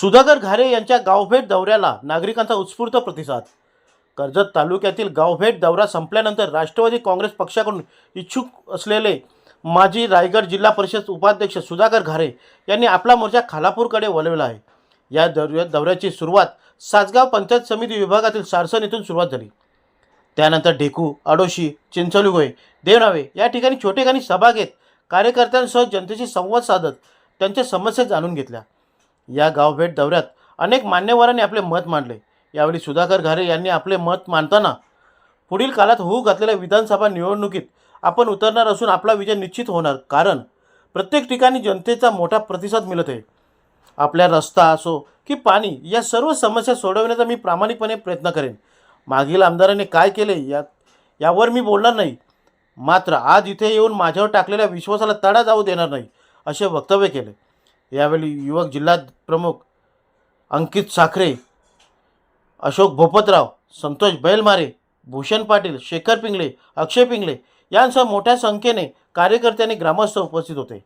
सुधाकर घारे यांच्या गावभेट दौऱ्याला नागरिकांचा उत्स्फूर्त प्रतिसाद. कर्जत तालुक्यातील गावभेट दौरा संपल्यानंतर राष्ट्रवादी काँग्रेस पक्षाकडून इच्छुक असलेले माजी रायगड जिल्हा परिषद उपाध्यक्ष सुधाकर घारे यांनी आपला मोर्चा खालापूरकडे वळवला आहे. या दौऱ्या दौऱ्याची सुरुवात सासगाव पंचायत समिती विभागातील सारसन येथून सुरुवात झाली. त्यानंतर ढेकू अडोशी चिंचलुगोय देवनावे या ठिकाणी छोटेखानी सभा घेत कार्यकर्त्यांसह जनतेशी संवाद साधत त्यांच्या समस्या जाणून घेतल्या. या गावभेट दौऱ्यात अनेक मान्यवरांनी आपले मत मांडले. यावेळी सुधाकर घारे यांनी आपले मत मांडताना पुढील काळात होऊ घातलेल्या विधानसभा निवडणुकीत आपण उतरणार असून आपला विजय निश्चित होणार कारण प्रत्येक ठिकाणी जनतेचा मोठा प्रतिसाद मिळत आहे. आपल्या रस्ता असो की पाणी या सर्व समस्या सोडवण्याचा मी प्रामाणिकपणे प्रयत्न करेन. मागील आमदाराने काय केले या यावर मी बोलणार नाही. मात्र आज इथे येऊन माझ्यावर टाकलेल्या विश्वासाला तडा जाऊ देणार नाही असे वक्तव्य केले. यावेळी युवक जिल्हा प्रमुख अंकित साखरे अशोक भोपतराव संतोष बैलमारे भूषण पाटील शेखर पिंगळे अक्षय पिंगळे यांसह मोठ्या संख्येने कार्यकर्त्यांनी ग्रामस्थ उपस्थित होते.